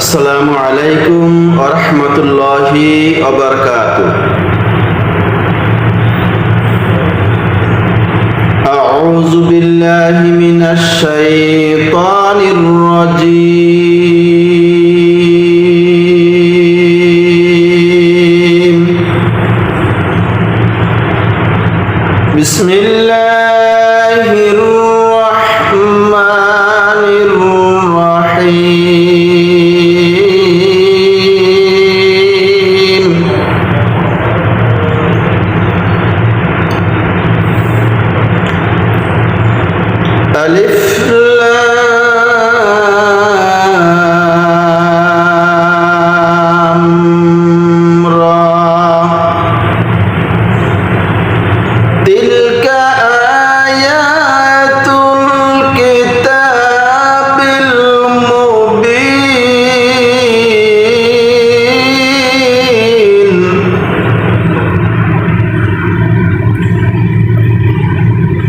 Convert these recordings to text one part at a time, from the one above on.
আসসালামু আলাইকুম আরহামতুল্লাহি অবরকাত أعوذ بالله من الشيطان الرجيم بسم الله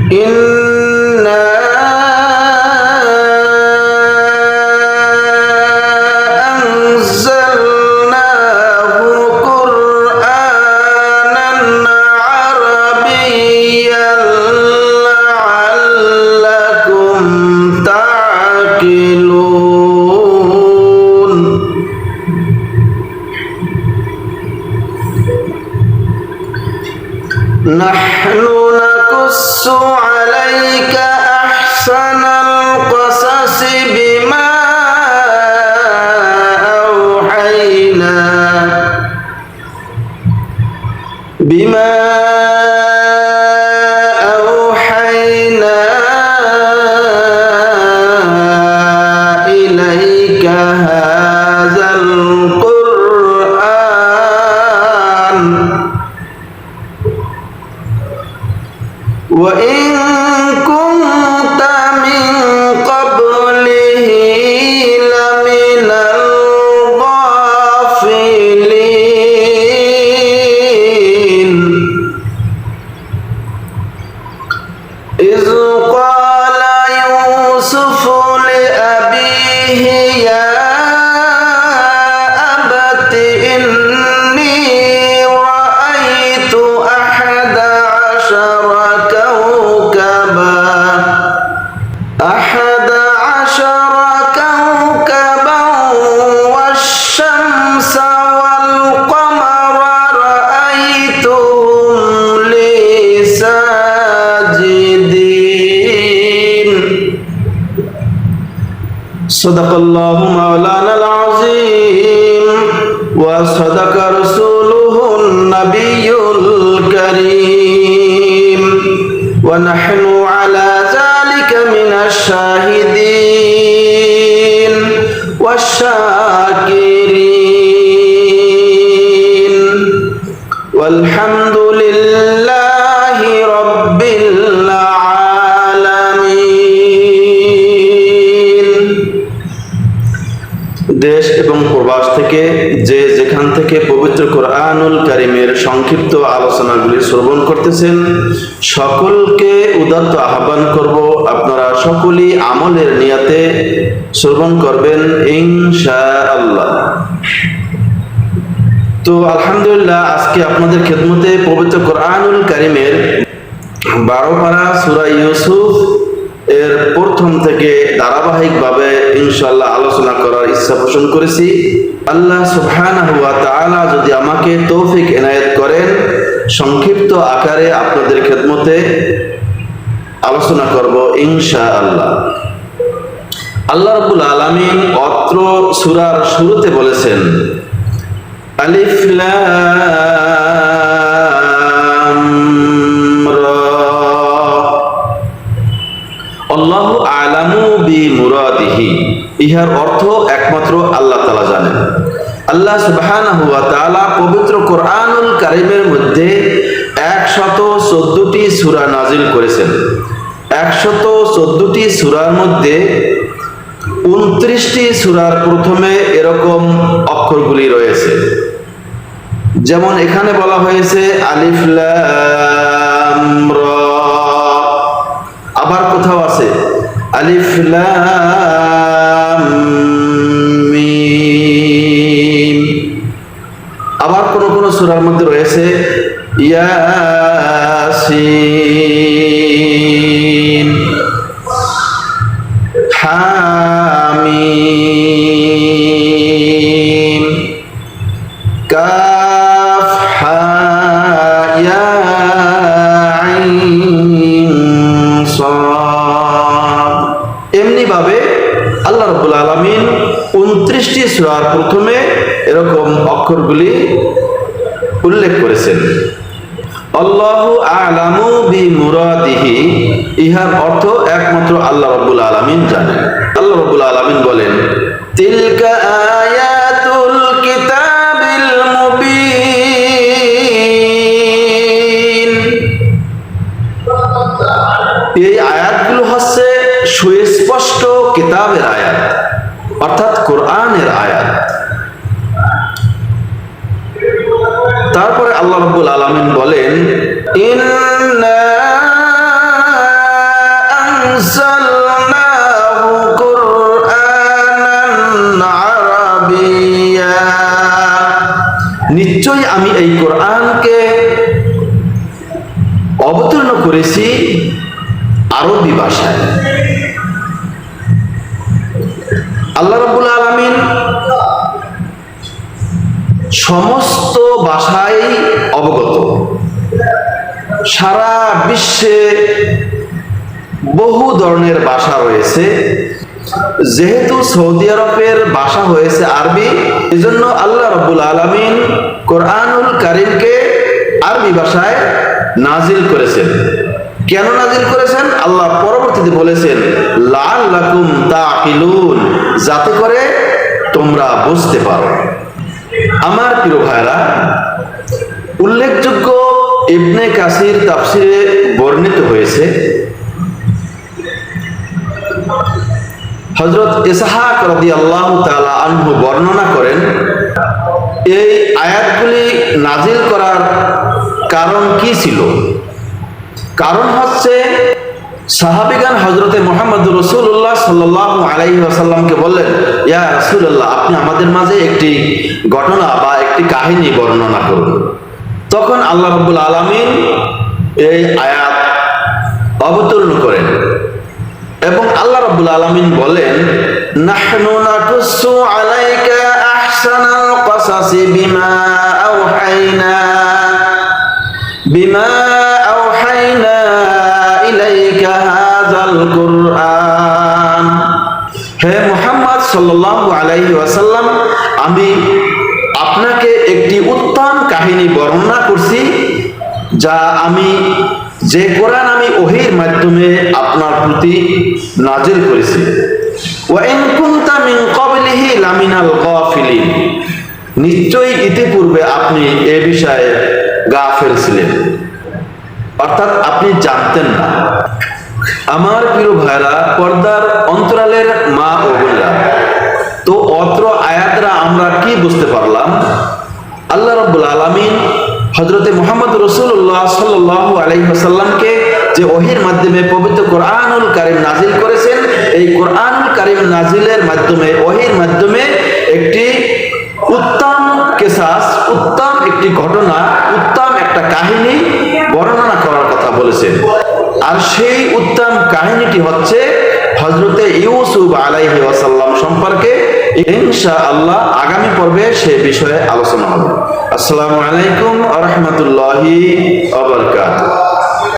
因。هذا القرآن. وإن كنت من قبله لمن الغافلين. صدق الله مولانا العظيم وصدق رسوله النبي الكريم. ونحن على ذلك من الشاهدين. والشاكرين প্রবাস থেকে যে যেখান থেকে পবিত্র কোরআনুল কারিমের সংক্ষিপ্ত আলোচনাগুলি শ্রবণ করতেছেন, সকলকে উদাত্ত আহ্বান করব, আপনারা সকলেই আমলের নিয়াতে শ্রবণ করবেন ইনশা আল্লাহ তো আলহামদুলিল্লাহ, আজকে আপনাদের খেদমতে পবিত্র কোরআনুল কারিমের বারো পারা সুরা ইউসুফ এর প্রথম থেকে ধারাবাহিকভাবে ইনশাল্লাহ আলোচনা করার ইচ্ছা পোষণ করেছি। আল্লাহ তাআলা যদি আমাকে তৌফিক এনায়েত করেন, সংক্ষিপ্ত আকারে আপনাদের খেদমতে আলোচনা করব ইনশা আল্লাহ আল্লাহ রাব্বুল আলামিন অত্র সূরার শুরুতে বলেছেন, আলিফ লাম ইহার অর্থ একমাত্র আল্লাহ তাআলা জানেন। আল্লাহ তাআলা পবিত্র কোরআনুল কারীমের মধ্যে 114টি সূরা নাজিল করেছেন। একশত চোদ্দটি সুরার মধ্যে উনত্রিশটি সুরার প্রথমে এরকম অক্ষরগুলি রয়েছে। যেমন এখানে বলা হয়েছে আলিফলাম আবার কোথাও আছে, আলিফ এমনি ভাবে আল্লাহ রবুল আলমিন উনত্রিশটি সুরার প্রথমে এরকম অক্ষরগুলি উল্লেখ করেছেন। আল্লাহু আলামু বি ইহার অর্থ একমাত্র আল্লাহ রবুল আলামিন জানেন। আল্লাহ রবুল আলামিন বলেন, তিলকা কোরআনের আয়াত। তারপরে আল্লাহ রাব্বুল আলামিন বলেন নিশ্চয়ই আমি এই কোরআনকে অবতীর্ণ করেছি আরবি ভাষায়। আল্লাহ রাব্বুল আলামিন সমস্ত ভাষায় অবগত। সারা বিশ্বে বহু ধরনের ভাষা রয়েছে। যেহেতু সৌদি আরবের ভাষা হয়েছে আরবি, এজন্য আল্লাহ রব্বুল আলমিন কোরআনুল কারিমকে আরবি ভাষায় নাজিল করেছেন। কেন নাজিল করেছেন? আল্লাহ পরবর্তীতে বলেছেন লাল লাকুম তাকিলুন যাতে করে তোমরা বুঝতে পারো। আমার প্রিয় ভাইরা উল্লেখযোগ্য ইবনে কাসির তাফসিরে বর্ণিত হয়েছে হজরত ইসহাক রদি আল্লাহ তালা আনহু বর্ণনা করেন, এই আয়াতগুলি নাজিল করার কারণ কি ছিল? কারণ হচ্ছে সাহাবিগান হজরতে মোহাম্মদ রসুল্লাহ সাল্লাহ আলাইহি আসাল্লামকে বললেন, ইয়া রসুল্লাহ আপনি আমাদের মাঝে একটি ঘটনা বা একটি কাহিনী বর্ণনা করুন। তখন আল্লাহ রব্বুল আলমিন এই আয়াত অবতীর্ণ করেন এবং আল্লাহ রব্বুল আলমিন বলেন, নাহনু নাকুসু আলাইকা আহসানাল কসাসি বিমা আওহাইনা, বিমা হাযাল কুরআন হে আলাইহি ওয়াসাল্লাম, আমি আপনাকে একটি উত্তম কাহিনী বর্ণনা করছি, যা আমি যে কোরআন আমি ওহির মাধ্যমে আপনার প্রতি নাজিল করেছি। কুনতা মিন ক্বাবলিহি লামিনাল গাফিলিন। নিশ্চয়ই ইতিপূর্বে আপনি এ বিষয়ে গাফেল ছিলেন। অর্থাৎ আপনি জানতেন না। আমার প্রিয় ভাইরা পর্দার অন্তরালের মা ও বোনেরা, তো অত্র আয়াতরা আমরা কি বুঝতে পারলাম? আল্লাহ রব্বুল আলমিন হজরতে মোহাম্মদ রসুল্লাহ সাল্লাহ আলহিহাসাল্লামকে যে ওহির মাধ্যমে পবিত্র কোরআনুল কারিম নাজিল করেছেন, এই কোরআনুল কারিম নাজিলের মাধ্যমে, ওহির মাধ্যমে একটি উত্তম কেসাস, উত্তম একটি ঘটনা, উত্তম একটা কাহিনী বর্ণনা করার কথা বলেছেন আর সেই উত্তম কাহিনীটি হচ্ছে হজরতে ইউসুফ আলাইহি ওয়াসাল্লাম সম্পর্কে। ইনশা আল্লাহ আগামী পর্বে সে বিষয়ে আলোচনা হবে। আসসালামু আলাইকুম আ রহমতুল্লাহি